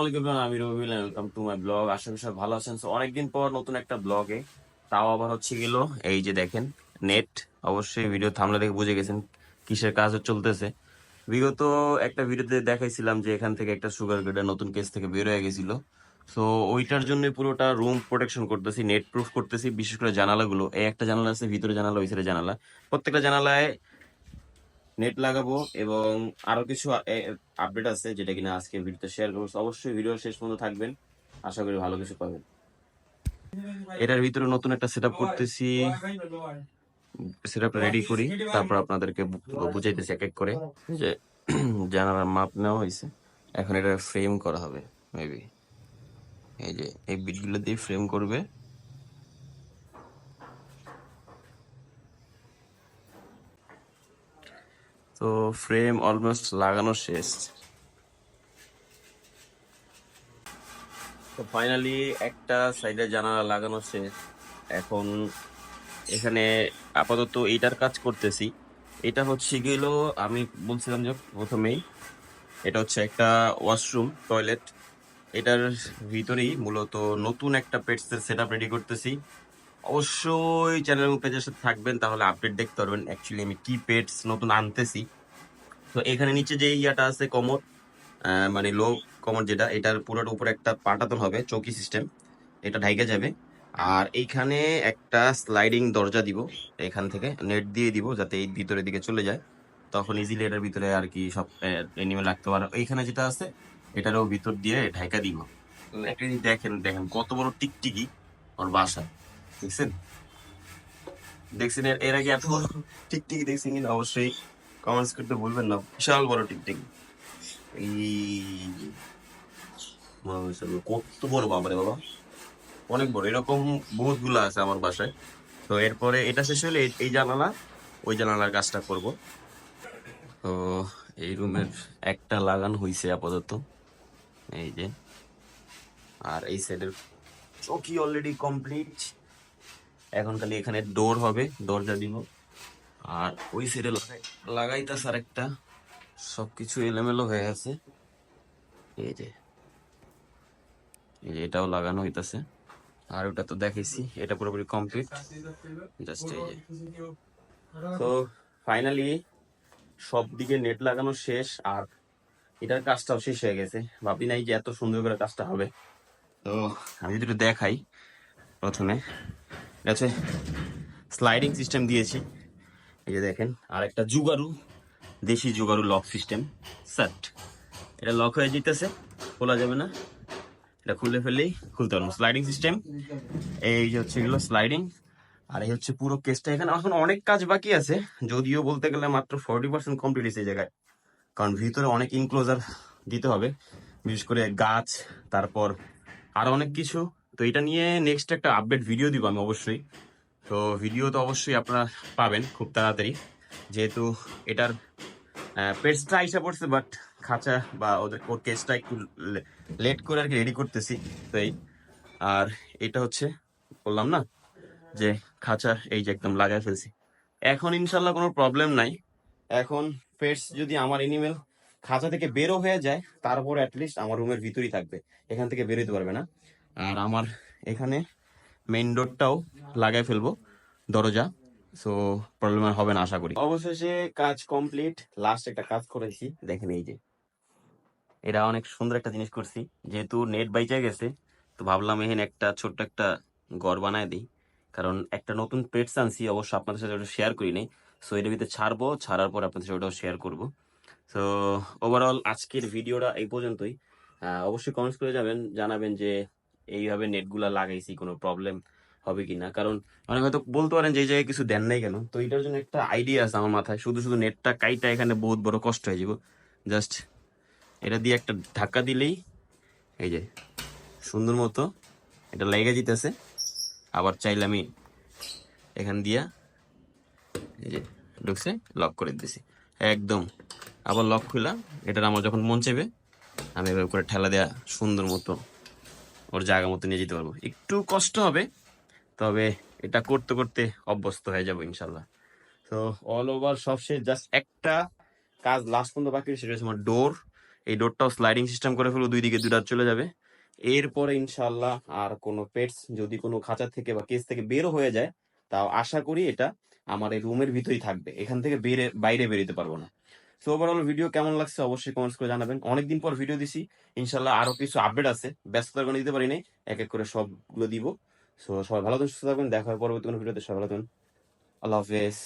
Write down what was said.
আলাইকুম আমি ব্লগ সবাই ভালো আছেন। তো অনেকদিন পর নতুন একটা ব্লগে তাও আবার হচ্ছে এই যে দেখেন নেট অবশ্যই ভিডিও দেখে বুঝে গেছেন কাজ চলতেছে। বিগত একটা ভিডিওতে দেখাইছিলাম যে এখান থেকে একটা সুগার গ্রেডের নতুন কেস থেকে বের হয়ে গেছিল। তো ওইটার জন্য পুরোটা রুম প্রোটেকশন করতেছি নেট প্রুফ করতেছি, বিশেষ করে জানালাগুলো। এই একটা জানালা আছে, ভিতরে জানালা, ওই সাইডে জানালা। প্রত্যেকটা জানালায় নেট লাগাবো এবং আরও কিছু আপডেট আছে যেটা কিনা আজকে ভিডিওতে শেয়ার করব। অবশ্যই ভিডিও শেষ পর্যন্ত থাকবেন। আশা করি ভালো কিছু পাবেন। এটার ভিতরে নতুন একটা সেটআপ করতেছি। সেটআপটা রেডি করি। তারপর আপনাদেরকে বুঝাইতেছি এক এক করে। যে, জানালার মাপ নেওয়া হয়েছে। এখন এটা ফ্রেম করা হবে মেবি এই যে, এই বিটগুলো দিয়ে ফ্রেম করবে। তো ফ্রেম অলমোস্ট লাগানো শেষ। তো ফাইনালি একটা সাইডে জানালা লাগানো শেষ। এখন এখানে আপাতত এইটার কাজ করতেছি। এটা হচ্ছে গেল আমি বলছিলাম যে প্রথমেই এটা হচ্ছে একটা ওয়াশরুম টয়লেট এটার ভিতরেই মূলত নতুন একটা পেটসের সেট আপ রেডি করতেছি। অবশ্যই চ্যানেল পেজের সাথে থাকবেন, তাহলে আপডেট দেখতে পারবেন। অ্যাকচুয়ালি আমি কি পেটস নতুন আনতেছি। তো এখানে নিচে যে ইয়াটা আছে, কমর মানে লো কমর যেটা, এটার পুরোটা উপরে একটা পাটাতন হবে, চৌকি সিস্টেম এটা ঢাইকে যাবে। আর এইখানে একটা স্লাইডিং দরজা দিব, এখান থেকে নেট দিয়ে দিব, যাতে এই ভিতরের দিকে চলে যায়। তখন ইজিলি এটার ভিতরে আর কি সব এনিমেল রাখতে পারে। এইখানে যেটা আছে, এটারও ভিতর দিয়ে ঢাইকা দিব। একটা দেখেন দেখেন, কত বড় টিকটিকি ওর বাসা। দেখছেন? দেখছেন, এর- আগে এত বড় টিকটিকি দেখছেন কিনা? অবশ্যই কমেন্টস করতে ভুলবেন না। বিশাল বড় টিকটিকি। এই কত বড় বাবা রে বাবা। অনেক বড়। এরকম বহুতগুলো আছে আমার বাসায়। তো এরপরে এটা শেষ হলে এই জানালা, ওই জানালার কাজটা করব। তো এই রুমের একটা লাগানো হয়েছে আপাতত। এই যে। আর এই সাইডের চৌকি অলরেডি কমপ্লিট এখন খালি এখানে ডোর হবে, দরজা দিব। আর ওই সাইডে লাগাই লাগাইতাস আর একটা সবকিছু এলোমেলো হয়ে আছে। এই যে। এই যে এটাও লাগানো হইতাছে। আর ওটা তো দেখেছি এটা পুরোপুরি কমপ্লিট জাস্ট এই যে। তো ফাইনালি সব দিকে নেট লাগানো শেষ। আর এটার কাজটাও শেষ হয়ে গেছে। ভাবি নাই যে এত সুন্দর করে কাজটা হবে। তো, আমি যদি দেখাই প্রথমে। এটা হচ্ছে স্লাইডিং সিস্টেম দিয়েছি। এই যে দেখেন আর একটা জুগারু, দেশি জুগারু লক সিস্টেম সেট এটা লক হয়ে যেতেছে, খোলা যাবে না। এটা খুলে ফেললেই খুলতে পারব। স্লাইডিং সিস্টেম এই যে হচ্ছে এগুলো স্লাইডিং আর এই হচ্ছে পুরো কেসটা এখানে এখন অনেক কাজ বাকি আছে, যদিও বলতে গেলে মাত্র ফোরটি পার্সেন্ট কমপ্লিট এই জায়গায়। কারণ ভিতরে অনেক ইনক্লোজার দিতে হবে। বিশেষ করে গাছ, তারপর আরও অনেক কিছু তো এটা নিয়ে নেক্সট একটা আপডেট ভিডিও দিব আমি অবশ্যই। তো ভিডিও তো অবশ্যই আপনারা পাবেন খুব তাড়াতাড়ি। যেহেতু এটার পেটসটা আইসা পড়ছে বাট খাঁচা বা ওদের ওর কেসটা একটু লেট করে আর কি রেডি করতেছি। তো এই, আর এটা হচ্ছে, বললাম না, যে খাঁচা এই যে একদম লাগাই ফেলছি। এখন ইনশাল্লাহ কোনো প্রবলেম নাই। এখন পেটস যদি আমার এনিমেল খাঁচা থেকে বেরো হয়ে যায় তারপর অ্যাটলিস্ট আমার রুমের ভিতরেই থাকবে। এখান থেকে বেরোতে পারবে না। আর আমার এখানে মেইন ডোরটাও লাগাই ফেলব, দরজা। সো প্রবলেম হবে না, আশা করি। অবশেষে কাজ কমপ্লিট লাস্ট একটা কাজ করেছি। দেখেন এই যে। এটা অনেক সুন্দর একটা জিনিস করছি। যেহেতু নেট বাইচা গেছে, তো ভাবলাম এখানে একটা ছোট্ট একটা ঘর বানায় দিই। কারণ একটা নতুন পেটস আনছি, অবশ্য আপনাদের সাথে ওটা শেয়ার করি নাই। সো এটার ভিতরে ছাড়বো, ছাড়ার পর আপনাদের সাথে ওটাও শেয়ার করব। সো ওভারঅল আজকের ভিডিওটা এই পর্যন্তই। অবশ্যই কমেন্টস করে যাবেন, জানাবেন যে এইভাবে নেটগুলা লাগাইছি, কোনো প্রবলেম হবে কিনা? কারণ অনেক হয়তো বলতে পারেন যে জায়গায় কিছু দেন নাই কেন? তো এটার জন্য একটা আইডিয়া আছে আমার মাথায়। শুধু শুধু নেটটা কাইটা এখানে বহুত বড় কষ্ট হয়ে যাব জাস্ট এটা দিয়ে একটা ধাক্কা দিলেই এই যে সুন্দর মতো এটা লেগে যেতেছে আবার চাইলে আমি এখান দিয়া এই যে ঢুকছে লক করে দিতেছি। একদম আবার লক খুললাম এটা আমার যখন মন চাইবে, আমি এবার করে ঠেলা দেয়া সুন্দর মতো ওর জায়গা মতো নিয়ে যেতে পারব। একটু কষ্ট হবে, তবে এটা করতে করতে অভ্যস্ত হয়ে যাব ইনশাল্লাহ। তো অল ওভার সব শেষ জাস্ট একটা কাজ লাস্ট পর্যন্ত বাকি সেটা হচ্ছে আমার ডোর এই ডোরটাও স্লাইডিং সিস্টেম করে ফেলব, দুই দিকে দুটা চলে যাবে। এরপরে ইনশাল্লাহ আর কোনো পেটস যদি কোনো খাঁচা থেকে বা কেস থেকে বেরো হয়ে যায়, তাও আশা করি এটা আমার এই রুমের ভিতরেই থাকবে। এখান থেকে বেরে, বাইরে বেরোতে পারব না। সো ওভারঅল ভিডিও কেমন লাগছে অবশ্যই কমেন্টস করে জানাবেন। অনেকদিন পর ভিডিও দিছি। ইনশাল্লাহ আরও কিছু আপডেট আছে। ব্যস্ততার কারণে দিতে পারি নাই। এক এক করে সবগুলো দিব। সো সবাই ভালো থাকবেন সুস্থ থাকবেন দেখা হয় পরবর্তী কোনো ভিডিওতে সবাই ভালো থাকবেন আল্লাহ হাফেজ।